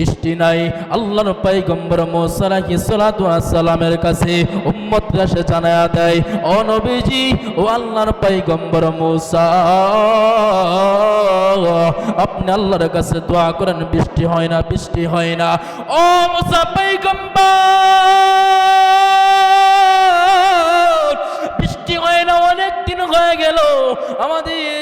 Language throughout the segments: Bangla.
বৃষ্টি নাই, আল্লাহর পাইগম্বর মোসালাহি আসসালামের কাছে উম্মতরা সে জানায়া দেয়, ও নবীজি, ও আল্লাহর পাইগম্বর মোসা, আপনি আল্লাহর কাছে দোয়া করেন, বৃষ্টি হয় না, বৃষ্টি হয় না। ও মোসা পাইগম্বর বৃষ্টি হয় না, অনেক দিন হয়ে গেল, আমাদের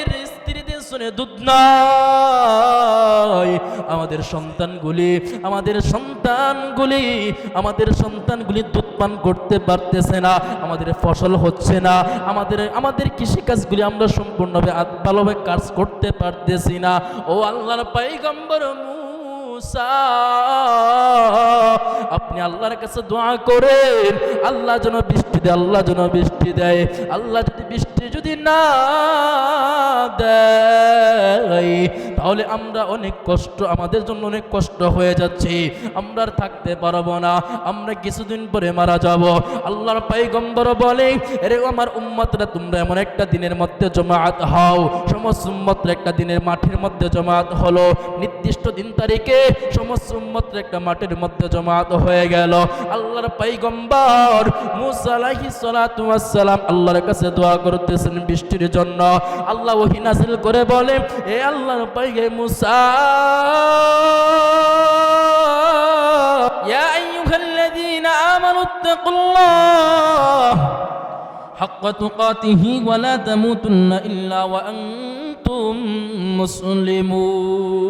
স্ত্রীদের দুধ নাই। আমাদের সন্তানগুলি আমাদের সন্তানগুলি আমাদের সন্তানগুলি দুধ পান করতে পারতেছে না, আমাদের ফসল হচ্ছে না, আমাদের আমাদের কৃষিকাজগুলি আমরা সম্পূর্ণভাবে ভালোভাবে কাজ করতে পারতেছি না। ও আল্লাহর পাইগম্বর মুসা আপনি আল্লাহর কাছে দোয়া করেন, আল্লাহ যেন বৃষ্টি দেয়, আল্লাহ যেন বৃষ্টি দেয়, আল্লাহ যদি বৃষ্টি যদি না দেয় তাহলে আমরা অনেক কষ্ট, আমাদের জন্য অনেক কষ্ট হয়ে যাচ্ছে। আমরা থাকতে পারব না, আমরা কিছুদিন পরে মারা যাব। আল্লাহর পাইগম্বর বলে, এরে আমার উম্মতরা, তোমরা এমন একটা দিনের মধ্যে জমায়েত হও। সমস্ত উম্মতরা একটা দিনের মাঠের মধ্যে জমায়েত হলো। নির্দিষ্ট দিন তারিখে সমস্ত উম্মতরা একটা মাঠের মধ্যে জমায়েত হয়ে গেল। আল্লাহর পাইগম্বর মুসা আলাইহিস সালাতু ওয়াস সালাম আল্লাহর কাছে দোয়া করতেছেন বৃষ্টির জন্য। আল্লাহ ওহী নাযিল করে বলে, এ আল্লাহর পাইগে মুসা ইয়া আইয়ুহাল্লাযীনা আমানু ইত্তাকুল্লাহ حق تقاته ولا تموتن إلا وأنتم مسلمون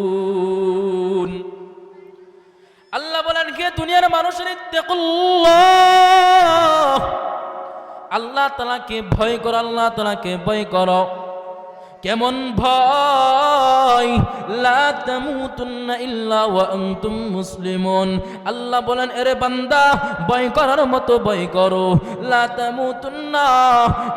আল্লাহ বলেন কে দুনিয়ার মানুষের ইত্তাকুল্লাহ আল্লাহ তালাকে ভয় করো আল্লাহ তালাকে ভয় করো কেমন ভয়? লা তামুতুন্না ইল্লা ওয়া আনতুম মুসলিমুন। আল্লাহ বলেন, এরে বান্দা, ভয় করার মতো ভয় করো। লা তামুতুন্না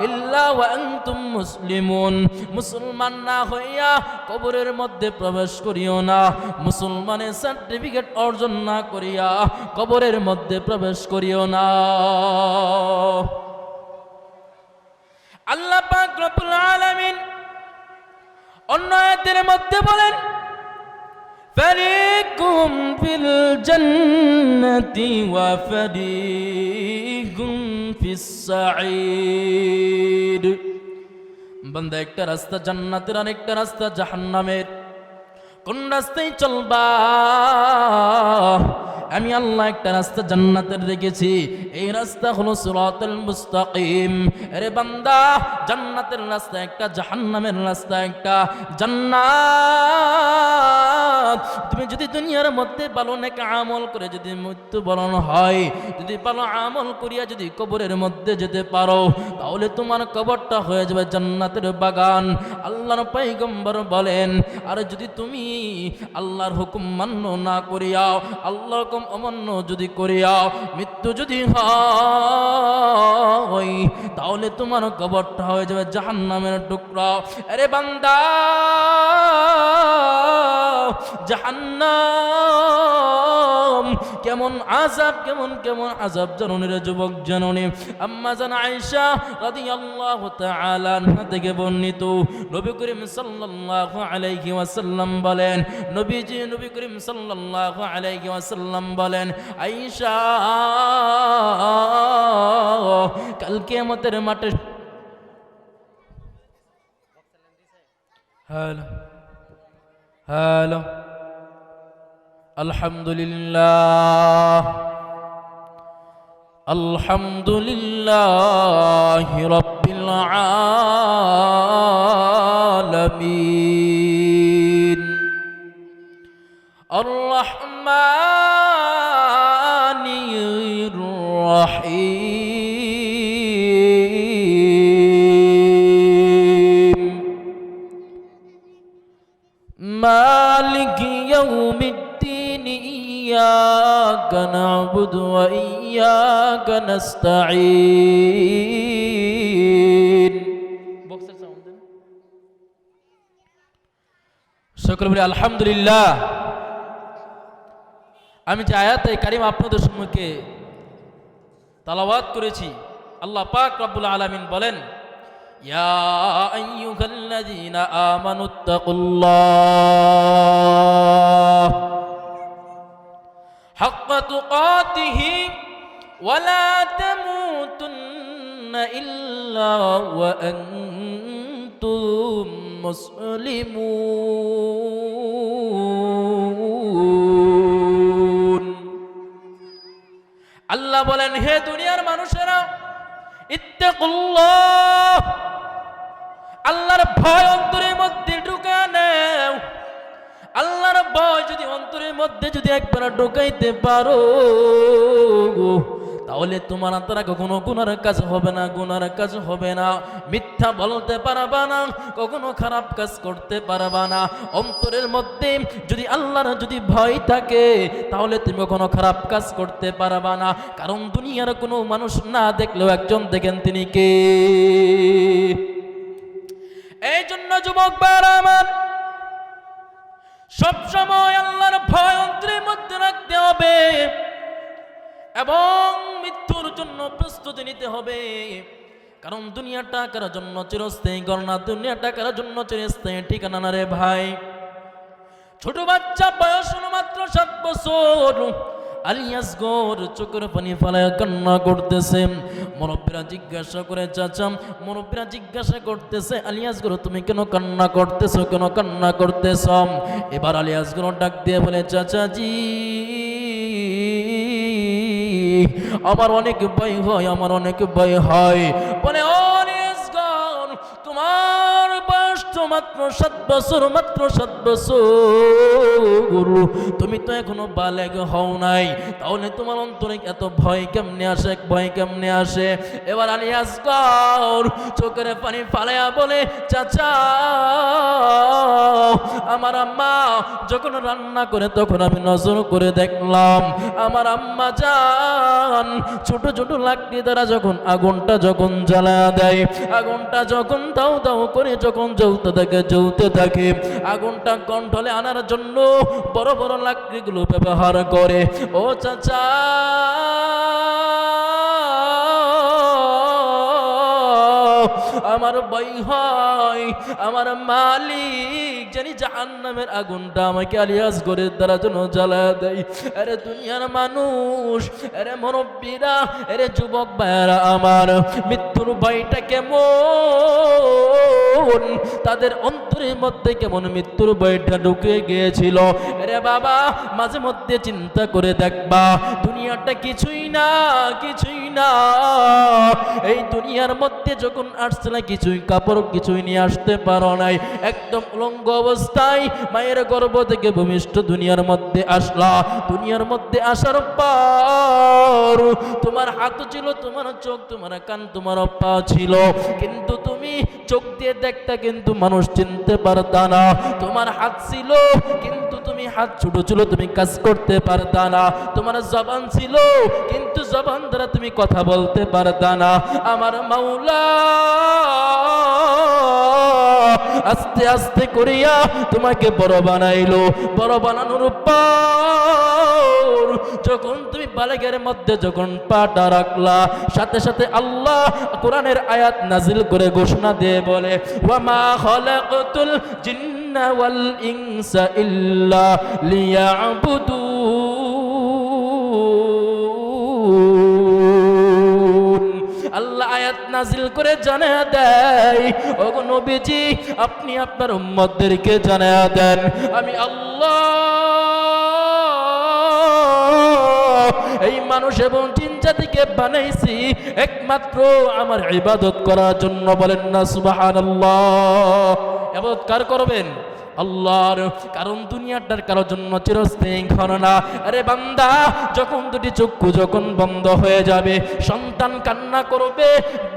ইল্লা ওয়া আনতুম মুসলিমুন। মুসলমান না হইয়া কবরের মধ্যে প্রবেশ করিও না। মুসলমানের সার্টিফিকেট অর্জন না করিয়া কবরের মধ্যে প্রবেশ করিও না। অন্য আয়াতের মধ্যে বলেন, ফারিকুম ফিল জান্নাতি ওয়া ফারিকুম ফিস সাঈদ। বান্দা একটা রাস্তা জান্নাতের আর রাস্তা জাহান্নামের। কোন রাস্তায় চলবা? আমি আল্লাহ একটা রাস্তা জান্নাতের রেখেছি। এই রাস্তা হলো সিরাতুল মুস্তাকিম। আরে বান্দা, জান্নাতের রাস্তা একটা, জাহান্নামের রাস্তা একটা। জান্নাত! তুমি যদি দুনিয়ার মধ্যে ভালো নেক আমল করে যদি মৃত্যুবরণ হয়, যদি ভালো আমল করিয়া যদি কবরের মধ্যে যেতে পারো, তাহলে তোমার কবরটা হয়ে যাবে জান্নাতের বাগান। আল্লাহর পাইগম্বর বলেন, আর যদি তুমি আল্লাহর হুকুম মান্য না করিয়াও, আল্লাহর হুকুম অমান্য যদি করিয়াও মৃত্যু যদি হয়, তাহলে তোমার কবরটা হয়ে যাবে জাহান্নামের টুকরা। আরে বান্দা! জাহান্নাম। কেমন আজাব কেমন কেমন আজাব জননীর, যুবক জননী। আম্মা জান আয়েশা রাদিয়াল্লাহু তাআলা আনহা থেকে বর্ণিত। নবী করিম সাল্লাল্লাহু আলাইহি ওয়াসাল্লাম বলেন, নবীজি, নবী করিম সাল্লাল্লাহু আলাইহি ওয়াসাল্লাম বলেন, আয়েশা, কাল কিয়ামতের মাঠে হ্যালো। هلا. الحمد لله. الحمد لله رب العالمين. الرحمن الرحيم. مالك يوم الدين إياك نعبد وإياك نستعين সকল বলি আলহামদুলিল্লাহ আমি যে আয়াতে কারিম আপনাদের সম্মুখে তালাওয়াত করেছি আল্লাহ পাক রব্বুল আলামিন বলেন ইয়া আইয়ুহাল্লাযীনা আমানুত্তাকুল্লাহ حق تقاته ولا تموتن إلا وأنتم مسلمون আল্লাহ বলেন হে দুনিয়ার মানুষেরা আল্লাহর ভয় অন্তরের মধ্যে ঢুকা নেও। আল্লাহর ভয় যদি অন্তরের মধ্যে যদি একবার ঢুকাইতে পারো তাহলে তোমার তারা কখনো গুনার কাজ হবে না, গুনার কাজ হবে না। মিথ্যা বলতে পারবা না, কখনো খারাপ কাজ করতে পারবা না। অন্তরের মধ্যে যদি আল্লাহর যদি ভয় থাকে, তাহলে তুমি কখনো খারাপ কাজ করতে পারবা না। কারণ দুনিয়ার কোনো মানুষ না দেখলেও একজন দেখেন তিনি কে? এই জন্য যুবক ভাইরা আমার সব সময় আল্লাহর ভয় অন্তরের মধ্যে রাখতে হবে। এবং মৃত্যুর জন্য প্রস্তুতি নিতে হবে। কারণ দুনিয়া টাকার জন্য চিরস্থায়ী গণনা দুনিয়া টাকার জন্য চিরস্থায়ী, ঠিকানা না রে ভাই? ছোট বাচ্চা বয়স মাত্র সাত বছর। আলিয়াস গোর চোখের পানি ফালায় কান্না করতেছে। মুরব্বীরা জিজ্ঞাসা করে, চাচা, মুরব্বীরা জিজ্ঞাসা করতেছে আলিয়াস গোর তুমি কেন কান্না করতেছো, কেন কান্না করতেছ? এবার আলিয়াস ডাক দিয়ে বলে, চাচাজি আমার অনেক ভয় হয় আমার অনেক ভয় হয়। বলে অনেক তো মাত্র সাত বছর, মাত্র সাত বছর। তুমি তো এখনও বালেগ হও নাই। তাহলে তোমার অন্তরে এত ভয় কেমনে আসে? ভয় কেমনে আসে? এবার আলী আসগর চোখের পানি ফালাইয়া বলে, চাচা, আমার আম্মা যখন রান্না করে তখন আমি নজর করে দেখলাম। আমার আম্মা যান ছোট ছোট লাকড়ি দ্বারা যখন আগুনটা যখন জ্বালা দেয়, আগুনটা যখন দাও দাও করে যখন জ্বলতে থাকে জ্বলতে থাকে। আগুনটা কণ্ঠলে আনার জন্য বড় বড় লাকড়িগুলো ব্যবহার করে। ও চাচা! আমার বই হয়, আমার মালিক জানি জাহান্নামের আগুনটা আমাকে আলিয়াস ঘরের দ্বারা যেন জ্বালা দেয়। আরে দুনিয়ার মানুষ, আরে মুরব্বীরা, আরে যুবক ভাইয়ারা, আমার মৃত্যুর ভয়টা কেমন? তাদের অন্তরের মধ্যে কেমন মৃত্যুর ভয়টা ঢুকে গিয়েছিল? আরে বাবা, মাঝে মধ্যে চিন্তা করে দেখবা দুনিয়াটা কিছুই না কিছুই না। এই দুনিয়ার মধ্যে যখন আসছিল কিছুই কাপড় কিছুই নিয়ে আসতে পারো নাই। একদম উলঙ্গ অবস্থায় মায়ের গর্ভ থেকে ভূমিষ্ঠ দুনিয়ার মধ্যে আসলা। দুনিয়ার মধ্যে আসার পর তোমার হাত ছিল, তোমার চোখ, তোমার কান, তোমার পা ছিল। কিন্তু তুমি চোখ দিয়ে দেখতে কিন্তু মানুষ চিনতে পারতা না। তোমার হাত ছিল, কিন্তু তুমি হাত ছোট ছিল, তুমি কাজ করতে পারতা না। তোমার জবান ছিল, কিন্তু জবান দ্বারা তুমি কথা বলতে পারতা না। আমার মাওলা আস্তে আস্তে করিয়া তোমাকে বড় বানাইলো। বড় বানানোর যখন তুমি বালেগের মধ্যে যখন পাটা রাখলা, সাথে সাথে আল্লাহ কোরআনের আয়াত নাজিল করে ঘোষণা দিয়ে বলে, ওয়ামা খালাকাতুল ইনসা ইল্লা আল্লাহ আয়াত নাজিল করে জানা দেয়, ওগো নবীজি, আপনি আপনার উম্মতদেরকে জানা দেন। আমি আল্লাহ এই মানুষ এবং জিন জাতিকে বানাইছি, একমাত্র আমার ইবাদত করার জন্য বলেন না, সুবহানাল্লাহ। ইবাদত কার করবেন? আল্লাহর, কারণ দুনিয়াটার কারোর জন্য চিরস্থায়ী ঘটনা আরে বান্দা, যখন দুটি চক্ষু যখন বন্ধ হয়ে যাবে, সন্তান কান্না করবে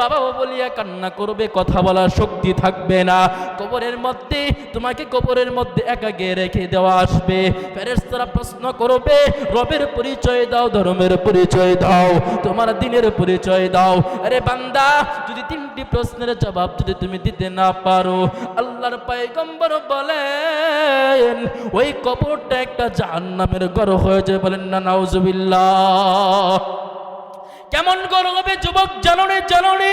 বাবা বলিয়া কান্না করবে, কথা বলার শক্তি থাকবে না। কবরের মধ্যে, তোমাকে কবরের মধ্যে একাগে রেখে দেওয়া আসবে। ফেরেশতারা প্রশ্ন করবে, রবের পরিচয় দাও, ধর্মের পরিচয় দাও, তোমার দিনের পরিচয় দাও। আরে বান্দা, যদি তিনটি প্রশ্নের জবাব যদি তুমি দিতে না পারো, আল্লাহর পায়গম্বর বলেন, ওই কবরটা একটা জাহান্নামের ঘর হয়ে যায় বলেন, না, নাউজুবিল্লাহ। কেমন গর হবে? যুবক জাননে জাননে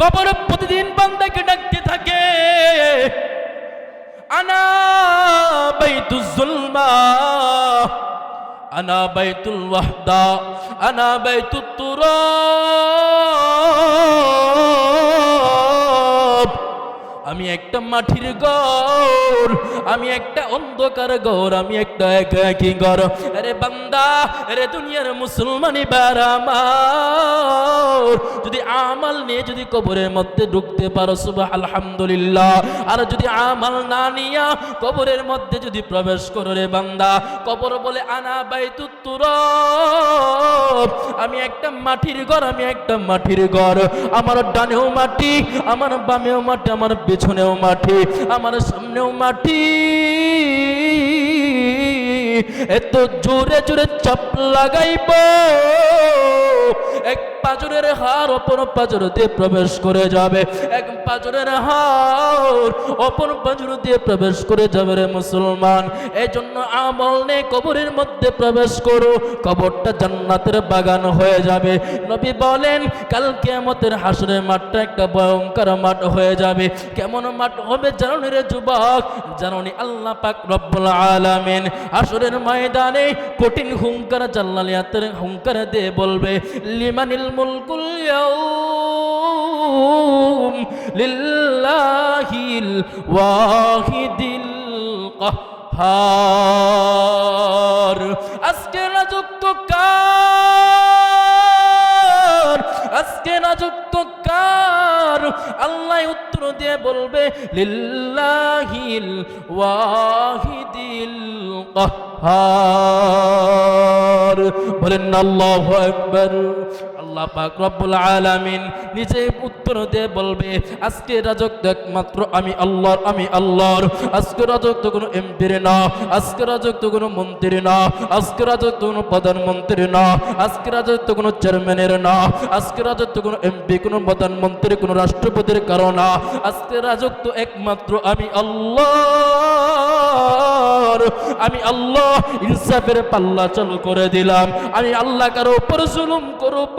কবর প্রতিদিন বান্দাকে ডাকতে থাকে। আনা বাইতুজ জুলমা। আনা বাইতুল ওয়াহদা। আনা বাইতুত তুরাব একটা মাটির গর, আমি একটা অন্ধকার গর, আমি একটা একাকি গর। আরে বান্দা, আরে দুনিয়ার মুসলমানি বারামার যদি আমাল নিয়ে যদি কবরের মধ্যে ঢুকতে পারো সুবাহ আলহামদুলিল্লাহ। আর যদি আমাল না নিয়া কবরের মধ্যে যদি প্রবেশ করো রে বান্দা, কবর বলে আনা বাইতু তুরব। আমি একটা মাটির ঘর আমি একটা মাটির ঘর আমার ডানেও মাটি, আমার বামেও মাটি, আমার পেছনেও মাটি আমার সামনেও মাটি এত জোরে জোরে চাপ লাগাইব। এক পাজরের হার অপর পাজর দিয়ে প্রবেশ করে যাবে। এক পাজরের হার অপর পাজর দিয়ে প্রবেশ করে যাবে রে মুসলমান। এই জন্য আমল নে কবরের মধ্যে প্রবেশ করো। কবরটা জান্নাতের বাগান হয়ে যাবে। নবী বলেন, কাল কিয়ামতের হাসরের মাঠটা একটা ভয়ঙ্কর মাঠ হয়ে যাবে। কেমন মাঠ হবে জানো রে যুবক? জানো নি আল্লাহ পাক রব্বুল আলামিন। হাসরের ময়দানে কঠিন হুঙ্কার জাল্লালিয়াতের হুঙ্কার দিয়ে বলবে, লিমানিল মুলকুল লিল্লাহিল ওয়াহিদিল কাহার। আজকে রাজত্ব কার? আজকে রাজত্ব কার? আল্লাহ উত্তর দিয়ে বলবে লিল্লাহিল ওয়াহিদিল কাহার। বলেন আল্লাহু আকবার। আল্লাহ পাক রব্বুল আলামিন নিজে উত্তর দিয়ে বলবে, আজকে রাজত্ব একমাত্র আমি আল্লাহর আমি আল্লাহর। আজকে রাজত্ব কোনো এমপির না, আজকে রাজত্ব কোনো মন্ত্রী না, আজকে রাজত্ব কোনো প্রধানমন্ত্রী না, আজকে রাজত্ব কোনো চেয়ারম্যানের না, আজকে রাজত্ব কোনো এমপি, কোনো প্রধানমন্ত্রী, কোনো রাষ্ট্রপতির কারও না। আজকে রাজত্ব একমাত্র আমি আল্লাহর। আমি আল্লাহ ইনসাফের পাল্লা চালু করে দিলাম। আমি আল্লাহ কারও উপর জুলুম করব।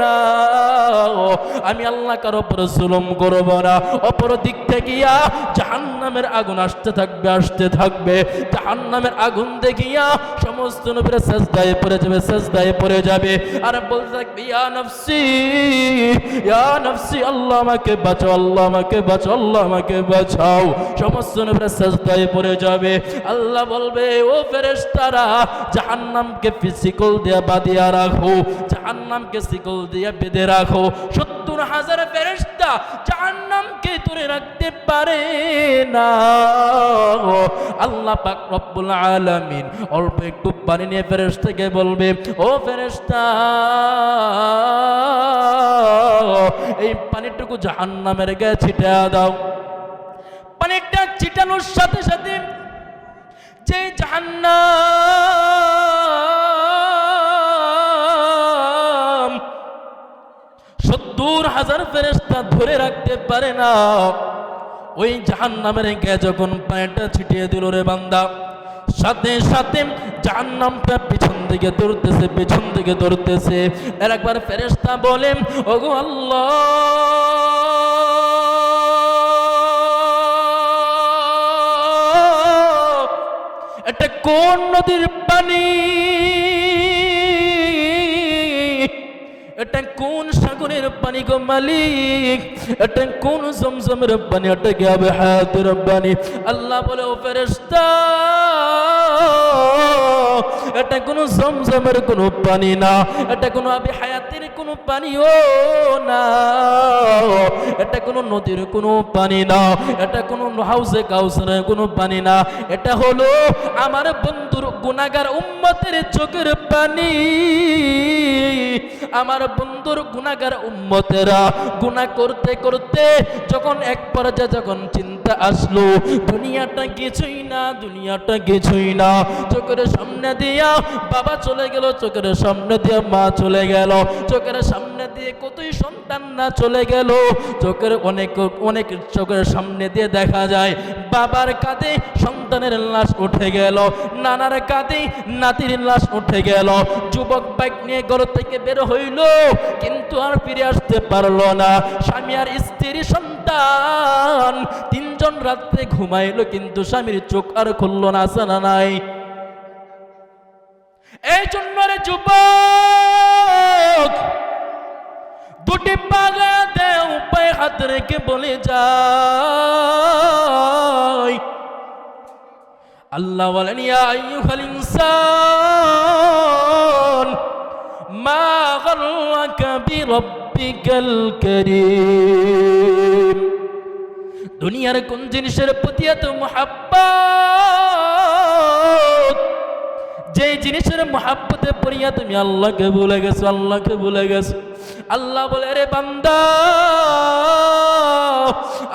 না। আমি আল্লাহ কারও উপর জুলুম করব না। অপর দিক থেকে জাহান্নামের আগুন আসতে থাকবে আসতে থাকবে। জাহান্নামের আগুন দেখিয়া সমস্ত নবীরা সেজদায় পড়ে যাবে, সেজদায় পড়ে যাবে। আর বলতে থাকবে, ইয়া নফসি ইয়া নফসি, আল্লাহ আমাকে বাঁচাও, আল্লাহ আমাকে বাঁচাও, আল্লাহ আমাকে বাঁচাও। সমস্ত নবীরা সেজদায় পড়ে যাবে। আল্লাহ বলবে, ও ফেরেশতারা, জাহান্নামকে ফিসিকল দিয়া বাঁধিয়া রাখো। জাহান্নামকে শিকল দিয়া বেঁধে রাখো। সত্তর হাজার ফেরেশতা জাহান্নামকে ধরে রাখতে পারে না। আল্লাহ পাক রব্বুল আলামিন অল্প একটু পানি নিয়ে ফেরেশতাকে বলবে, ও ফেরেশতা, এই পানিটুকু জাহান্নামের গায়ে ছিটা দাও। পানিটা ছিটানোর সাথে সাথে যে জাহান্নাম ফেরেস্তা ধরে রাখতে পারে না। ওই জাহান নামের যখন পায়েটা ছিটিয়ে দিল রে বান্দা, সাথে সাথে জাহান নামটা পিছন দিকে দৌড়তেছে, পিছন দিকে দৌড়তেছে। এর একবার ফেরেস্তা বলেন ওগো আল্লাহ, এটা কোন নদীর পানি? এটা পানি গো মালিক এটা কোন জমজমের পানি এটা কে হবে হায়াতের পানি আল্লাহ বলে ও ফেরেশতা এটা কোনো জমজমের কোনো পানি না এটা কোনো আবি হায়াতের কোনো পানিও না এটা কোনো নদীর কোনো পানি না এটা কোনো হাউসে কাউসারের কোনো পানি না এটা হলো আমার বন্ধুর গুনাগার উম্মতের চোখের পানি আমার বন্ধুর গুণাগার উম্মতেরা গুণা করতে করতে যখন এক পর্যায়ে যখন চিন্তা আসলো, দুনিয়াটা কিছুই না, দুনিয়াটা কিছুই না। চোখের সামনে দিয়া বাবা চলে গেল, চোখের সামনে দিয়ে মা চলে গেল। চোখের সামনে দিয়ে কতই সন্তান না চলে গেল। চোখের অনেক অনেক চোখের সামনে দিয়ে দেখা যায়, বাবার কাঁধে সন্তানের লাশ উঠে গেল, নানার কাঁধে নাতির লাশ উঠে গেল। যুবক বাইক নিয়ে ঘর থেকে বের হইল, কিন্তু আর ফিরে আসতে পারল না। স্বামী আর স্ত্রী সন্তান তিনজন রাত্রে ঘুমাইলো, কিন্তু স্বামীর চোখ আর খুললো না আছে না নাই। এই জন্য রে যুবক, দুটি পাগাতে উপায় হাত রেখে বলে যায় আল্লাহ বলেন, ইয়া আইয়ুহাল ইনসান মা গাররাকা বিরাব্বিকাল কারীম। দুনিয়ার কোন জিনিসের প্রতি এত মহাব্বত? যে জিনিসের মহাব্বতে পড়িয়া তুমি আল্লাহকে ভুলে গেছো, আল্লাহকে ভুলে গেছো। আল্লাহ বলে রে বান্দা,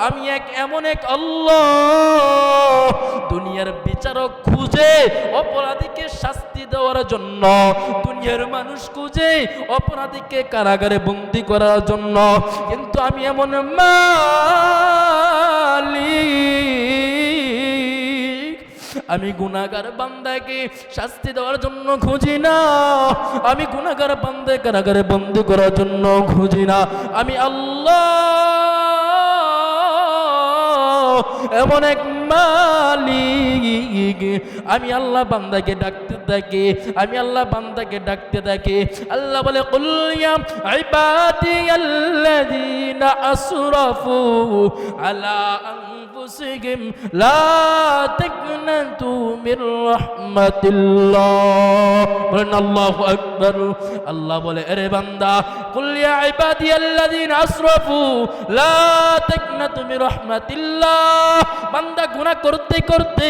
আমি এক এমন এক আল্লাহ। দুনিয়ার বিচারক খুঁজে অপরাধীকে শাস্তি দেওয়ার জন্য, দুনিয়ার মানুষ খুঁজে অপরাধীকে কারাগারে বন্দি করার জন্য। কিন্তু আমি এমন মালিক আমি গুনাগার বান্দাকে শাস্তি দেওয়ার জন্য খুঁজি না। আমি গুনাগার বান্দে কারাগারে বন্দি করার জন্য খুঁজি না। আমি আল্লাহ এমন এক মালিক। আমি আল্লাহ বান্দাকে ডাকতে থাকি আমি আল্লাহ বান্দাকে ডাকতে থাকি আল্লাহ বলে কুলিয়াম ইবাদিয়াল্লাযীনা আসরাফু আলা أنفسهم لا تقنطوا من رحمة الله বলেন আল্লাহু আকবার আল্লাহ বলে আরে বান্দা কুল ইয়া ইবাদিয়াল্লাযীনা আসরাফু লা তাকনাতু মির রাহমাতিল্লাহ বান্দা গুনাহ করতে করতে,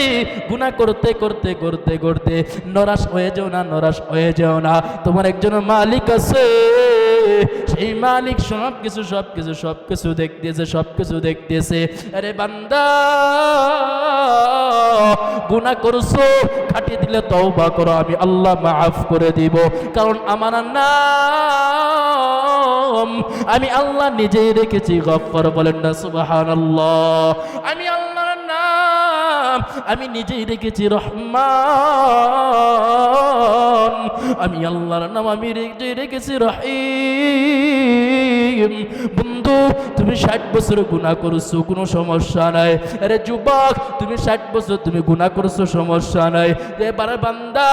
গুনাহ করতে করতে করতে করতে নরাশ হয়ে যাও না, নরাশ হয়ে যাও না। তোমার একজন মালিক আছে, সেই মালিক সব কিছু সব কিছু সব কিছু দেখতেছে সব কিছু দেখতেছে। আরে বান্দা গুনা করছ, খাটিয়ে দিলে তওবা করো, আমি আল্লাহ মাফ করে দিব। কারণ আমার নাম আমি আল্লাহ নিজেই রেখেছি গফর বলেন না সুবাহান আমি আল্লাহর নাম, আমি নিজেই রেখেছি, রহমান। আমি আল্লাহর নাম, আমি রেখে রেখেছি, রহিম। বন্ধু, তুমি ষাট বছর গুণা করছ, কোনো সমস্যা নাই। আরে যুবক, তুমি ষাট বছর তুমি গুণা করছ, সমস্যা নাই। এবার বান্দা,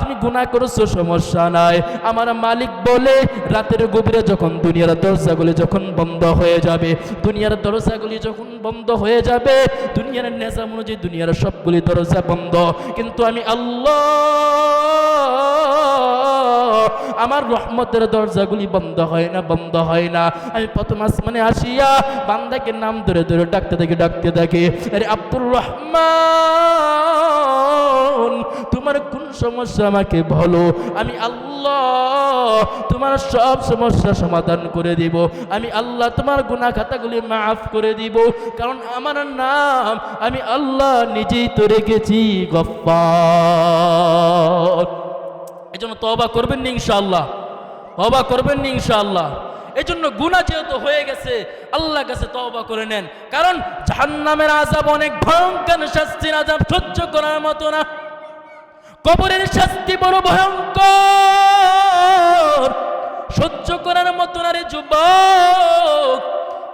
তুমি গুণা করছ, সমস্যা নাই। আমার মালিক বলে, রাতের গভীরে যখন দুনিয়ার দরজাগুলি যখন বন্ধ হয়ে যাবে, দুনিয়ার দরজাগুলি যখন বন্ধ হয়ে যাবে, দুনিয়ার নেশা অনুযায়ী দুনিয়ার সবগুলি দরজা বন্ধ। কিন্তু আমি আল্লাহ আমার রহমতের দরজাগুলি বন্ধ হয় না, বন্ধ হয় না। আমি প্রথম আসমানে আসিয়া বান্দাকে নাম ধরে ধরে ডাকতে থাকি ডাকতে থাকি আরে আব্দুর রহমান, তোমার কোন সমস্যা আমাকে বলো? আমি আল্লাহ তোমার সব সমস্যা সমাধান করে দিব। আমি আল্লাহ তোমার গুনাহ খাতাগুলি মাফ করে দিব। কারণ আমার নাম আমি আল্লাহ নিজেই তো রেখেছি, গফ্ফার। এই জন্য তবা করবেন নি ইনশাআল্লাহ। তবা করবেন নি ইনশাআল্লাহ। এই জন্য গুণা যেহেতু হয়ে গেছে আল্লাহ কাছে তওবা করে নেন। কারণ জাহান্নামের আজাব অনেক ভয়ঙ্কর শাস্তির আজাব সহ্য করার মতো না। কবরের শাস্তি বড় ভয়ঙ্কর। সহ্য করার মতো না রে যুবক।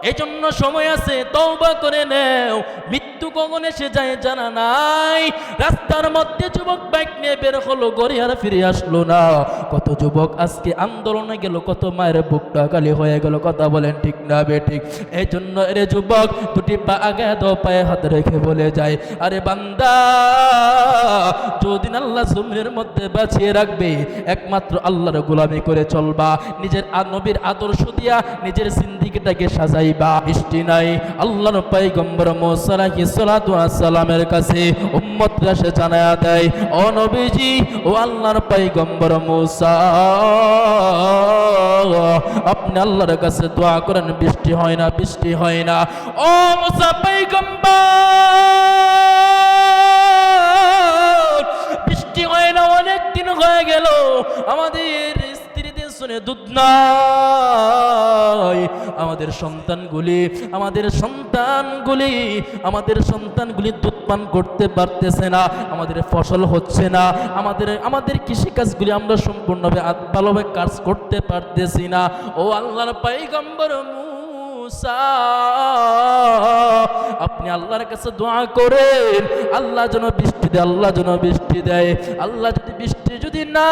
এই জন্য সময় আছে, তওবা করে নেও। মৃত্যু কখন এসে যায় জানা নাই। রাস্তার মধ্যে যুবক বাইক নিয়ে বের হলো গড়ি আর ফিরে আসলো না। কত যুবক আজকে আন্দোলনে গেল, কত মায়ের বুকটা কালি হয়ে গেল, কথা বলেন ঠিক না বে ঠিক। এই জন্য এরে যুবক, দুটি পা আগে দো পায়ে হাত রেখে বলে যায়, আরে বান্দা যদিন আল্লাহ জমিনের মধ্যে বাঁচিয়ে রাখবে, একমাত্র আল্লাহর গোলামি করে চলবা। নিজের নবীর আদর্শ দিয়া নিজের সিন্দিকিটাকে সাজাইবা বৃষ্টি নাই। আল্লাহর পাইগম্বর মোসালাহি সালামের কাছে উম্মতরা সে জানায়া দেয়, ও নবীজি, ও আল্লাহর পাইগম্বর মোসা, আপনি আল্লাহর কাছে দোয়া করেন, বৃষ্টি হয় না, বৃষ্টি হয় না। ও মোসা পাইগম্বর বৃষ্টি হয় না, অনেক দিন হয়ে গেল। আমাদের স্ত্রীদের শুনে দুধ নাই। আমাদের সন্তানগুলি আমাদের সন্তানগুলি আমাদের সন্তানগুলি দুধ পান করতে পারতেছে না, আমাদের ফসল হচ্ছে না, আমাদের আমাদের কৃষিকাজগুলি আমরা সম্পূর্ণভাবে ভালোভাবে কাজ করতে পারতেছি না। ও আল্লাহর পাইগম্বর আপনি আল্লাহর কাছে দোয়া করেন, আল্লাহ যেন বৃষ্টি দেয়, আল্লাহ যেন বৃষ্টি দেয়। আল্লাহ যদি বৃষ্টি যদি না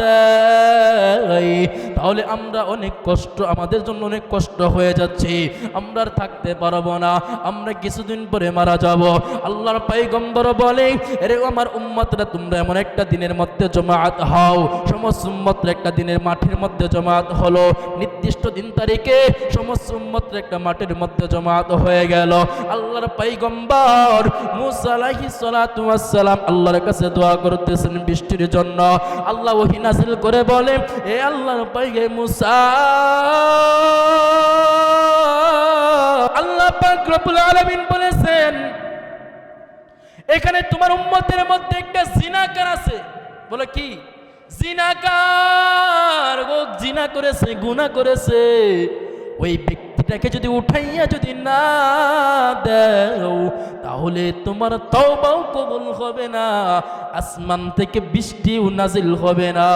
দেয়, তাহলে আমরা অনেক কষ্ট, আমাদের জন্য অনেক কষ্ট হয়ে যাচ্ছে। আমরা আর থাকতে পারব না, আমরা কিছুদিন পরে মারা যাব। আল্লাহর পাইগম্বর বলে, এরে আমার উম্মতরা, তোমরা এমন একটা দিনের মধ্যে জমাত হও। সমস্ত উম্মতরা একটা দিনের মাঠের মধ্যে জমাত হলো। নির্দিষ্ট দিন তারিখে সমস্ত একটা মধ্যে জমাত হয়ে গেল। আল্লাহর পাইগম্বর সালাতু আল্লাহর কাছে দোয়া করতেছেন বৃষ্টির জন্য। আল্লাহ ওহী নাজিল করে বলে, এ আল্লাহর পাইগে মুসা, আল্লাহ পাক রব্বুল আলামিন বলেছেন, এখানে তোমার উম্মতের মধ্যে একটা জিনাকার আছে। বলে কি? জিনাকার, ও জিনা করেছে, গুনাহ করেছে। ওই ব্যক্তিটাকে যদি উঠাইয়া যদি না দাও, তাহলে তোমার তওবাও কবুল হবে না, আসমান থেকে বৃষ্টিও নাজিল হবে না।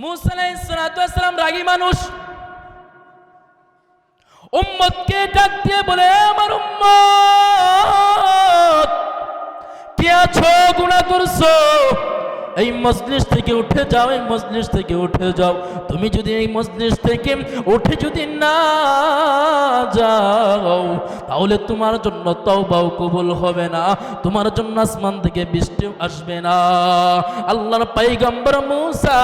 মুসা আলাইহিস সালাতু ওয়াস রাগী মানুষ। উম্মতকে ডাক দিয়ে বলে আমার উম্মত, কে আছো? গুণা করছ? এই মজলিস থেকে উঠে যাও, এই মজলিস থেকে উঠে যাও। তুমি যদি এই মজলিস থেকে উঠে যদি না যাও, তাহলে তোমার জন্য তওবাও কবুল হবে না। তোমার জন্য আসমান থেকে বৃষ্টি আসবে না। আল্লাহর পাইগম্বর মুসা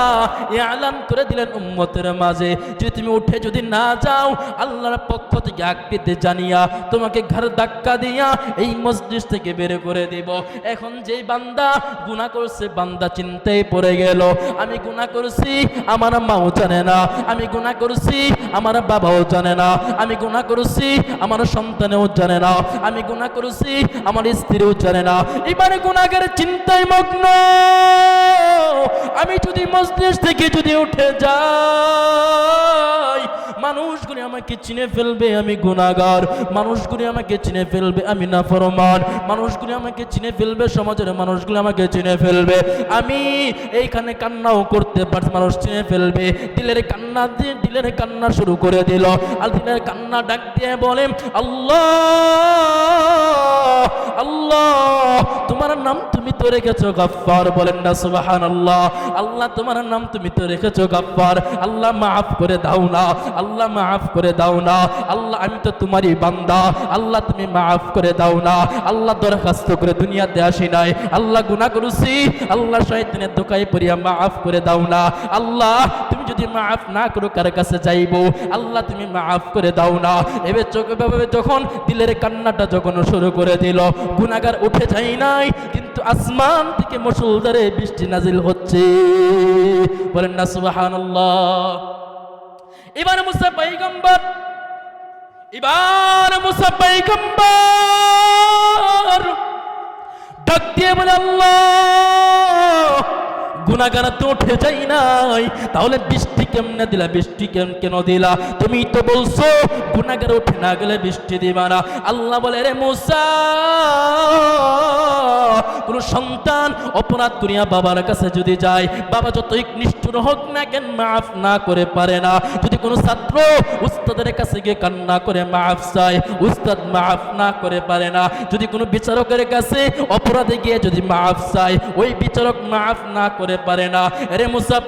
এলান করে দিলেন উম্মতের মাঝে, যদি তুমি উঠে যদি না যাও, আল্লাহর পক্ষ থেকে আকৃতি জানিয়া তোমাকে ঘর ধাক্কা দিয়া এই মসজিদ থেকে বের করে দেব। এখন যেই বান্দা গুনাহ করছে, বান্দা চিন্তায় পড়ে গেল। আমি গুনাহ করছি, আমার মাও জানে না। আমি গুনাহ করছি, আমার বাবাও জানে না। আমি গুনাহ করছি, আমার সন্তানেও জানে না। আমি গুনাহ করছি, আমার স্ত্রীও জানে না। এবারে গুনাহের চিন্তায় মগ্ন। আমি যদি মসজিদ থেকে যদি উঠে যাই মানুষগুলি আমাকে চিনে ফেলবে, আমি গুনাগার মানুষগুলি আমাকে চিনে ফেলবে, আমি না নাফরমান। মানুষগুলি আমাকে চিনে ফেলবে, সমাজের মানুষগুলি আমাকে চিনে ফেলবে। আমি এইখানে কান্নাও করতে পারছি, মানুষ চিনে ফেলবে। দিলের কান্না দিয়ে, দিলের কান্না শুরু করে দিল। আর দিলের কান্না ডাক দিয়ে বলে, আল্লাহ আল্লাহ। তোমার নাম তুমি তো রেখেছো গাফফার। বলেন না সুবাহান আল্লাহ আল্লাহ তোমার নাম তুমি তো রেখেছো গাফফার। আল্লাহ, মাফ করে দাও না। আল্লাহ, মাফ করে দাও না। আল্লাহ, আমি তো তোমারই বান্দা। আল্লাহ, তুমি মাফ করে দাও না। আল্লাহ, দরখাস্ত করে দুনিয়াতে আসি নাই। আল্লাহ, গুনাহ করেছি। আল্লাহ, শয়তানের দোকায় পড়িয়া মাফ করে দাও না। আল্লাহ তুমি যদি মাফ না করো, কার কাছে যাইবো? আল্লাহ তুমি মাফ করে দাও না। এবার চোখ যখন দিলের কান্নাটা যখন শুরু করে দিল গুনাগার উঠে যাই নাই, কিন্তু আসমান থেকে মুসলধারে বৃষ্টি নাজিল হচ্ছে। বলেন না, সুবহানাল্লাহ। এবার মুসা পয়গম্বর, এবার মুসা পয়গম্বর, ডাক দিয়ে বলে, আল্লাহ! গুনাগার তো উঠে যাই নাই। তাহলে বৃষ্টি কেমনে দিলা? বৃষ্টি কেম কেন দিলা? তুমি তো বলছো গুণাগার উঠে না গেলে বৃষ্টি দিবা না। আল্লাহ বলে রে মুসা, কোন সন্তান অপরাধ করিয়া বাবার কাছে যদি যায়, বাবা যতই নিষ্ঠুর হোক না কেন মাফ না করে পারে না। যদি কোনো ছাত্র উস্তাদের কাছে গিয়ে কান্না করে মাফ চায়, উস্তাদ মাফ না করে পারে না। যদি কোনো বিচারকের কাছে অপরাধে গিয়ে যদি মাফ চায়, ওই বিচারক মাফ না করে পারে না। রে মুসা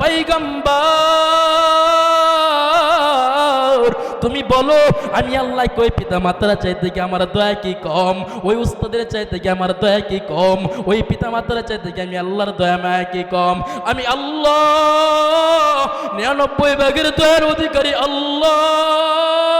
তুমি বলো, আমি আল্লাহ কই পিতা মাতারা চাইতে গিয়ে আমার দয়া কি কম? ওই উস্তাদের চাইতে গিয়ে আমার দয়া কি কম? ওই পিতা মাতারা চাইতে গিয়ে আমি আল্লাহর দয়া মায়া কি কম? আমি আল্লাহ নিরানব্বই ভাগের দয়ার অধিকারী আল্লাহ।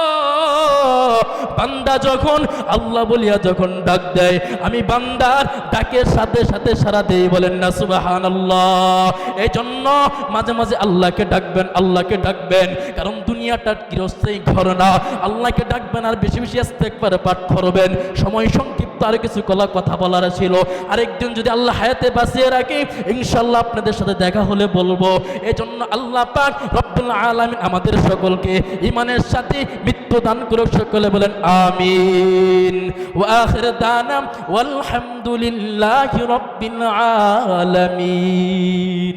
বান্দা যখন আল্লাহ বলিয়া যখন ডাক দেয়, আমি বান্দার ডাকের সাথে সাথে সারা দেই, বলেন না সুবাহান আল্লাহ এই জন্য মাঝে মাঝে আল্লাহকে ডাকবেন আল্লাহকে ডাকবেন। কারণ দুনিয়াটা গৃহস্থ ঘর না। আল্লাহকে ডাকবেন আর বেশি বেশি ইস্তেগফার পাঠ করবেন। সময় সংক্ষিপ্ত আর কিছু কলা কথা বলার ছিল। আরেকদিন যদি আল্লাহ হায়াতে বাঁচিয়ে রাখে ইনশাল্লাহ আপনাদের সাথে দেখা হলে বলব। এই জন্য আল্লাহ পাক রব্বুল আলামিন আমাদের সকলকে ইমানের সাথে মৃত্যু দান করুক, সকলে বলেন আমিন। ওয়া আখির দানা ওয়াল হামদুলিল্লাহি রাব্বিল আলামিন।